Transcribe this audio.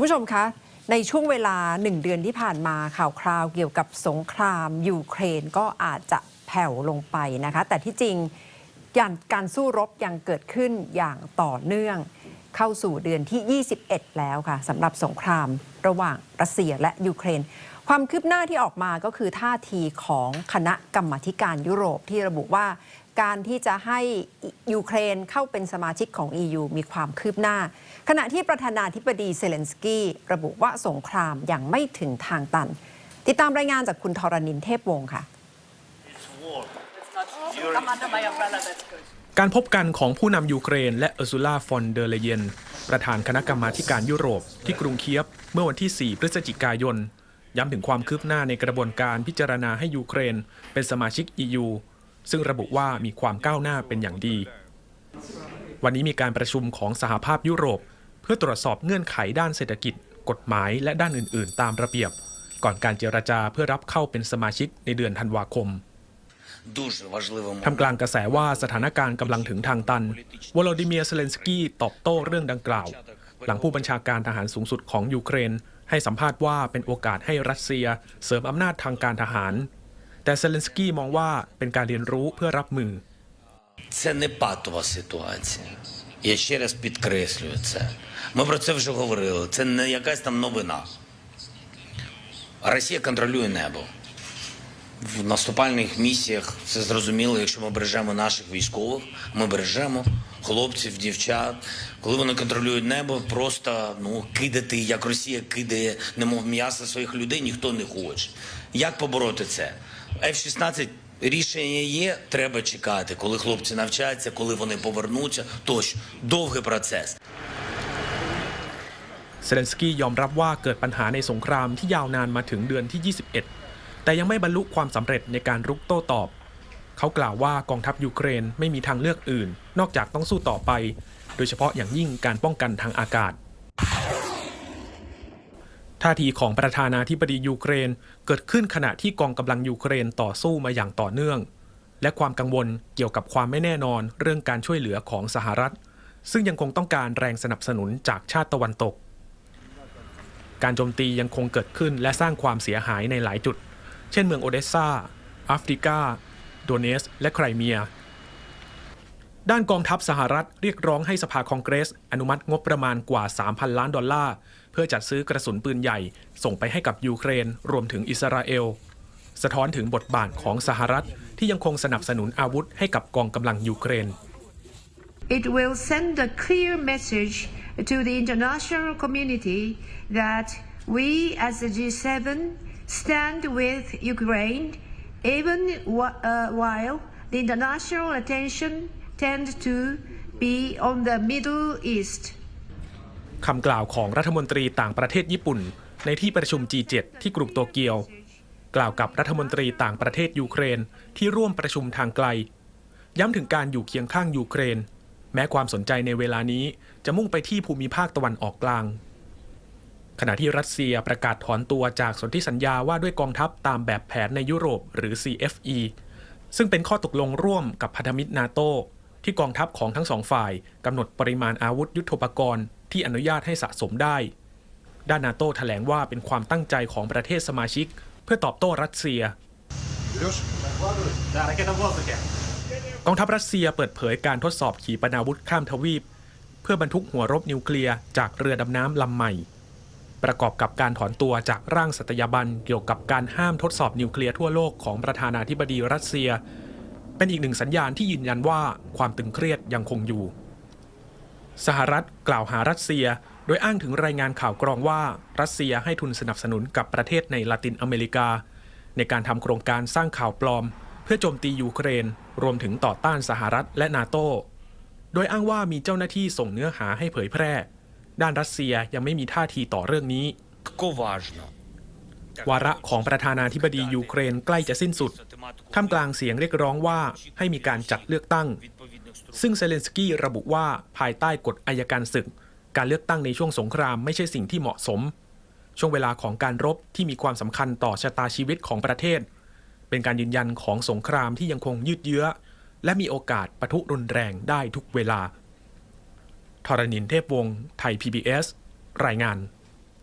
คุณผู้ชมคะ ในช่วงเวลาหนึ่งเดือนที่ผ่านมาข่าวคราวเกี่ยวกับสงครามยูเครนก็อาจจะแผ่วลงไปนะคะ แต่ที่จริงการการสู้รบยังเกิดขึ้นอย่างต่อเนื่อง เข้าสู่เดือนที่ 21 แล้วค่ะสำหรับสงครามระหว่างรัสเซียและยูเครน ความคืบหน้าที่ออกมาก็คือท่าทีของคณะกรรมธิการยุโรปที่ระบุว่าการที่จะให้ยูเครนเข้าเป็นสมาชิกของ EU มีความคืบหน้า ขณะที่ประธานาธิบดีเซเลนสกี้ระบุว่าสงครามยังไม่ถึงทางตัน ติดตามรายงานจากคุณทรณินเทพวงศ์ค่ะการพบกันของผู้นำยูเครน และเออร์ซูลาฟอนเดอร์เลเยน ประธานคณะกรรมาการยุโรป ที่กรุงเคียฟเมื่อวันที่ 4 พฤศจิกายน ย้ำถึงความคืบหน้าในกระบวนการพิจารณาให้ยูเครน เป็นสมาชิก EU ซึ่งระบุว่ามีความก้าวหน้าเป็นอย่างดี วันนี้มีการประชุมของสหภาพยุโรป เพื่อตรวจสอบเงื่อนไขด้านเศรษฐกิจ กฎหมายและด้านอื่น ๆ ตามระเบียบ ก่อนการเจรจาเพื่อรับเข้าเป็นสมาชิกในเดือนธันวาคมทำกลางกระแสว่าสถานการณ์กำลังถึงทางตัน วลาดิเมียร์เซเลนสกี้ตอบโต้เรื่องดังกล่าว หลังผู้บัญชาการทหารสูงสุดของยูเครน ให้สัมภาษณ์ว่าเป็นโอกาสให้รัสเซีย เสริมอำนาจทางการทหาร แต่เซเลนสกี้มองว่าเป็นการเรียนรู้เพื่อรับมือ Це не патова ситуація. Я ще раз підкреслюю це. Ми про це вже говорили. Це не якась там новина. Росія контролює небо. В наступальних місіях це зрозуміло, якщо ми бережемо наших військових, ми бережемо хлопців, дівчат. Коли вони контролюють небо, просто ну, кидати, як Росія кидає, немов м'ясо своїх людей, ніхто не хоче. Як побороти це? F-16 рішення є, треба чекати, коли хлопці навчаться, коли вони повернуться. Тощо, довгий процес. เซเลนสกี้ยอมรับว่าเกิดปัญหาในสงครามที่ยาวนานมาถึงเดือนที่ 21 แต่ยังไม่บรรลุความสำเร็จในการรุกโต้ตอบ เขากล่าวว่ากองทัพยูเครนไม่มีทางเลือกอื่น นอกจากต้องสู้ต่อไป โดยเฉพาะอย่างยิ่งการป้องกันทางอากาศ ท่าทีของประธานาธิบดียูเครน เกิดขึ้นขณะที่กองกำลังยูเครนต่อสู้มาอย่างต่อเนื่อง และความกังวลเกี่ยวกับความไม่แน่นอนเรื่องการช่วยเหลือของสหรัฐ ซึ่งยังคงต้องการแรงสนับสนุนจากชาติตะวันตก การโจมตียังคงเกิดขึ้นและสร้างความเสียหายในหลายจุด เช่นเมืองโอเดสซาอัฟริกา โดเนส และไครเมีย ด้านกองทัพสหรัฐเรียกร้องให้สภาคองเกรส อนุมัติงบประมาณกว่า 3,000 ล้านดอลลาร์ เพื่อจัดซื้อกระสุนปืนใหญ่ ส่งไปให้กับยูเครน รวมถึงอิสราเอล สะท้อนถึงบทบาทของสหรัฐที่ยังคงสนับสนุนอาวุธให้กับกองกำลังยูเครน It will send a clear message to the international community that we as the G7 stand with Ukraine even wh- uh, while the international attention tend to be on the Middle East. คำกล่าวของรัฐมนตรีต่างประเทศญี่ปุ่น ในที่ประชุม G7 ที่กรุงโตเกียว กล่าวกับรัฐมนตรีต่างประเทศยูเครนที่ร่วมประชุมทางไกล ย้ำถึงการอยู่เคียงข้างยูเครน แม้ความสนใจในเวลานี้จะมุ่งไปที่ภูมิภาคตะวันออกกลาง ขณะที่รัสเซียประกาศถอนตัวจากสนธิสัญญาว่าด้วยกองทัพตามแบบแผนในยุโรปหรือ CFE ซึ่งเป็นข้อตกลงร่วมกับพันธมิตรนาโต ที่กองทัพของทั้งสองฝ่ายกำหนดปริมาณอาวุธยุโทโธปกรณ์ที่อนุญาตให้สะสมได้ ด้านนาโต้แถลงว่าเป็นความตั้งใจของประเทศสมาชิก เพื่อตอบโต้รัสเซีย กองทัพรัสเซียเปิดเผยการทดสอบขีปนาวุธข้ามทวีป เพื่อบรรทุกหัวรบนิวเคลียร์จากเรือดำน้ำลำใหม่ ประกอบกับการถอนตัวจากร่างสัตยาบันเกี่ยวกับการห้ามทดสอบนิวเคลียร์ทั่วโลกของประธานาธิบดีรัสเซีย เป็นอีกหนึ่งสัญญาณที่ยืนยันว่าความตึงเครียดยังคงอยู่ สหรัฐกล่าวหารัสเซีย โดยอ้างถึงรายงานข่าวกรองว่ารัสเซียให้ทุนสนับสนุนกับประเทศในลาตินอเมริกา ในการทำโครงการสร้างข่าวปลอม เพื่อโจมตียูเครน รวมถึงต่อต้านสหรัฐและนาโต โดยอ้างว่ามีเจ้าหน้าที่ส่งเนื้อหาให้เผยแพร่ ด้านรัสเซียยังไม่มีท่าทีต่อเรื่องนี้ Тако важно. วาระของประธานาธิบดียูเครนใกล้จะสิ้นสุด ท่ามกลางเสียงเรียกร้องว่าให้มีการจัดเลือกตั้ง ซึ่งเซเลนสกี้ระบุว่าภายใต้กฎอายการศึก การเลือกตั้งในช่วงสงครามไม่ใช่สิ่งที่เหมาะสม ช่วงเวลาของการรบที่มีความสำคัญต่อชะตาชีวิตของประเทศ เป็นการยืนยันของสงครามที่ยังคงยืดเยื้อ และมีโอกาสปะทุรุนแรงได้ทุกเวลาทรณินเทพวงศ์ไทย PBS รายงาน